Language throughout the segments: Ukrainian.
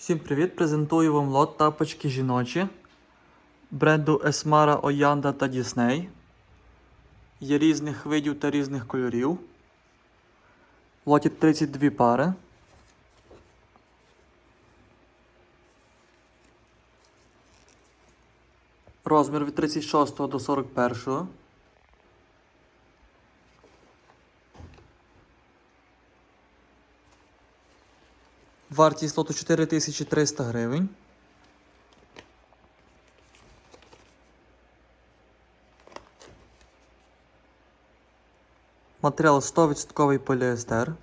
Всім привіт! Презентую вам лот тапочки жіночі бренду Esmara Oyanda та Disney. Є різних видів та різних кольорів. В лоті 32 пари. Розмір від 36 до 41. Вартість лоту 4300 гривень. Матеріал 100% поліестер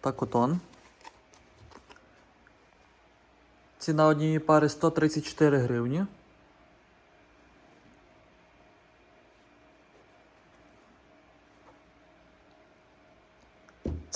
та котон. Ціна однієї пари 134 гривні.